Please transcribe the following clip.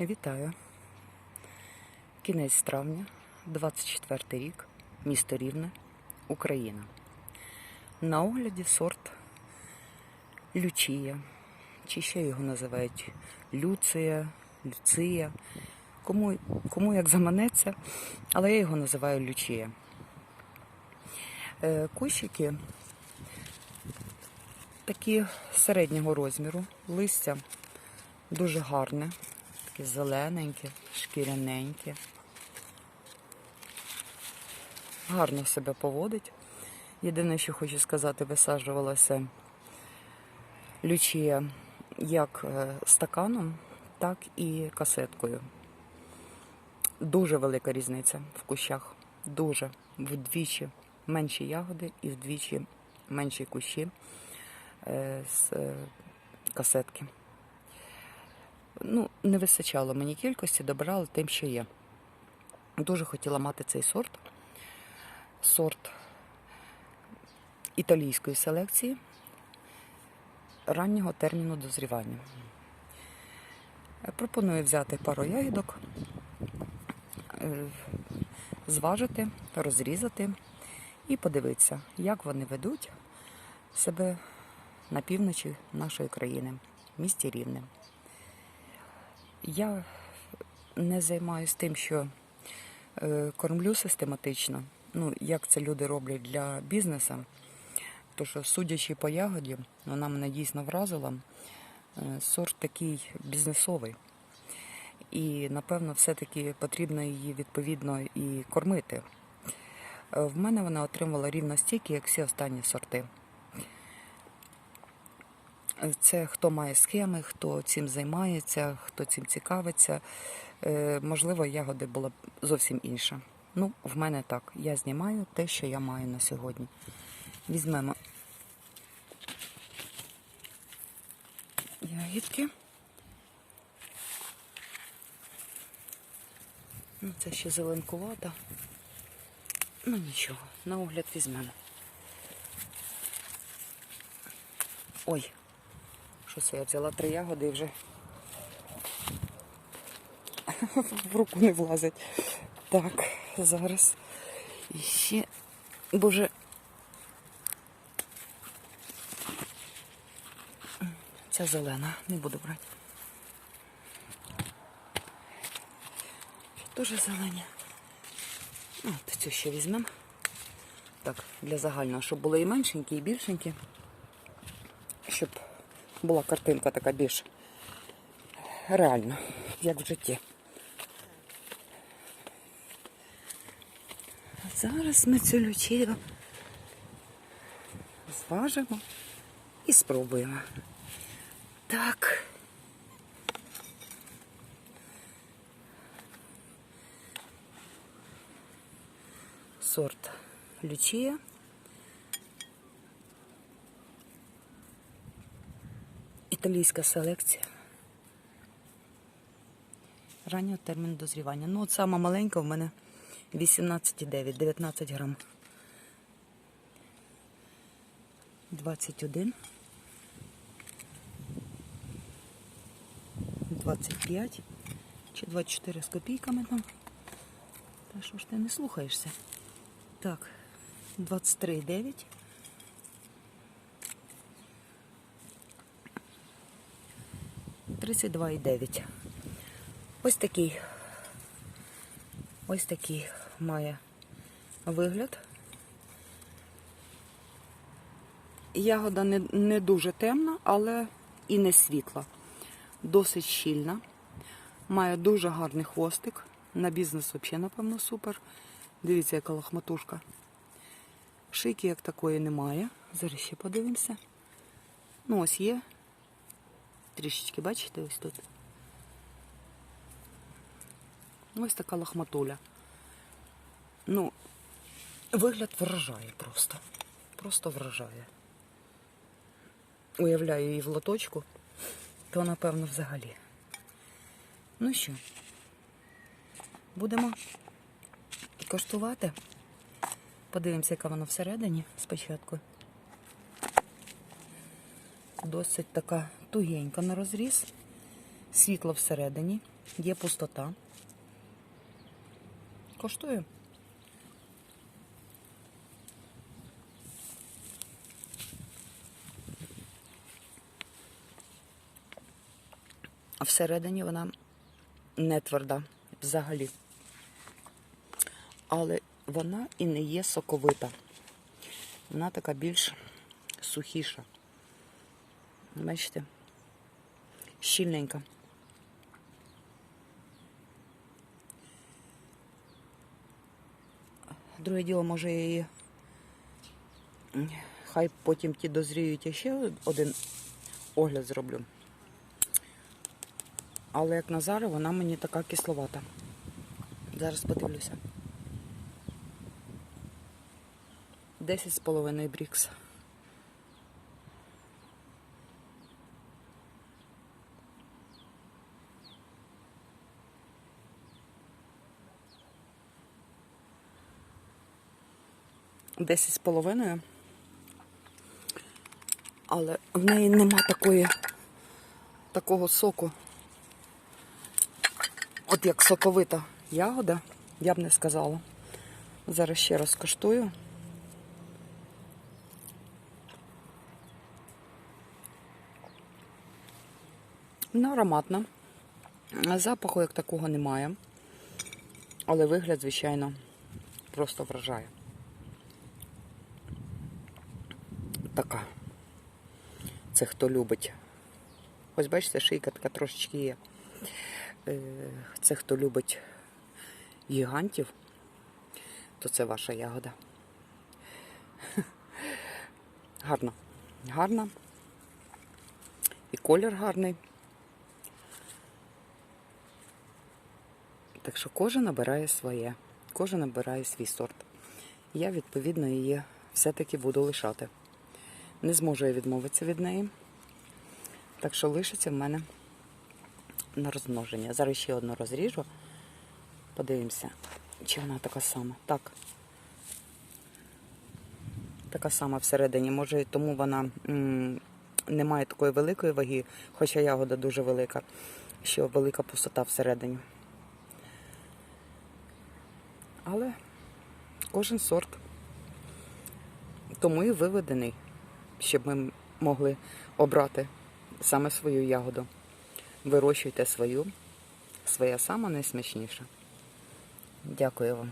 Вітаю. Кінець травня, 24 рік, місто Рівне, Україна. На огляді сорт Лючія, чи ще його називають Люція, Люція. Кому, кому як заманеться, але я його називаю Лючія. Е, Кущики такі середнього розміру, листя дуже гарне, таке зелененьке, шкіряненьке. Гарно себе поводить. Єдине, що хочу сказати, висаджувалася лючія як е, стаканом, так і касеткою. Дуже велика різниця в кущах. Дуже. Вдвічі менші ягоди і вдвічі менші кущі е, з е, касетки. Ну, не вистачало мені кількості, добирала тим, що є. Дуже хотіла мати цей сорт. Сорт італійської селекції раннього терміну дозрівання. Пропоную взяти пару ягідок, е, зважити, розрізати і подивитися, як вони ведуть себе на півночі нашої країни, в місті Рівне. Я не займаюся тим, що е, кормлю систематично. Ну, як це люди роблять для бізнесу. То що, судячи по ягоді, вона мене дійсно вразила. Е, Сорт такий бізнесовий. І, напевно, все-таки потрібно її відповідно і кормити. Е, В мене вона отримала рівно стільки, як всі останні сорти. Це хто має схеми, хто цим займається, хто цим цікавиться. Е, Можливо, ягоди була б зовсім інша. Ну, в мене так. Я знімаю те, що я маю на сьогодні. Візьмемо ягідки. Ну, це ще зеленкувата. Ну нічого, на огляд візьмемо. Ой, що це я взяла три ягоди і вже в руку не влазить. Так, зараз. І ще. Боже. Ця зелена, не буду брати. Дуже зелені. От цю ще візьмемо. Так, для загального, щоб були і меншенькі, і більшенькі. Була картинка така більш реальна, як в житті. А зараз ми цю лючію зважимо і спробуємо. Так. Сорт Лючія. Італійська селекція. Раннього терміну дозрівання. Ну, от сама маленька в мене 18,9, 19 грам. 21. 25 чи 24 з копійками там. Та що ж ти не слухаєшся? Так, 23,9. Тридцять два і дев'ять. Ось такий. Ось такий має вигляд. Ягода не, не дуже темна, але і не світла. Досить щільна. Має дуже гарний хвостик. На бізнес взагалі, напевно, супер. Дивіться, яка лохматушка. Шийки як такої немає. Зараз ще подивимося. Ну, ось є. Трішечки, бачите, ось тут. Ось така лохматуля. Ну, вигляд вражає просто. Просто вражає. Уявляю її в лоточку, то напевно взагалі. Ну що, будемо коштувати. Подивимося, яка вона всередині спочатку. Досить така тугенька на розріз. Світло всередині. Є пустота. Коштую. А всередині вона не тверда взагалі. Але вона і не є соковита. Вона така більш сухіша. Бачите? Щільненька. Друге діло, може м, Хай потім ті дозріють, я ще один огляд зроблю. Але як на зараз, вона мені така кисловата. Зараз подивлюся. 10 з половиною брікс. Десять з половиною. Але в неї нема такої такого соку. От як соковита ягода, я б не сказала. Зараз ще раз коштую. Вона ароматна. Запаху як такого немає. Але вигляд, звичайно, просто вражає. Така. Це хто любить. Ось бачите, шийка така трошечки є. Е, Це хто любить гігантів, то це ваша ягода. Гарна. Гарна. І колір гарний. Так що кожен обирає своє, кожен обирає свій сорт. Я, відповідно, її все-таки буду лишати. Не зможу я відмовитися від неї. Так що лишиться в мене на розмноження. Зараз ще одну розріжу. Подивимося, чи вона така сама. Так. Така сама всередині. Може, тому вона не має такої великої ваги, хоча ягода дуже велика, що велика пустота всередині. Але кожен сорт тому і виведений, щоб ми могли обрати саме свою ягоду. Вирощуйте свою, своя сама найсмачніша. Дякую вам.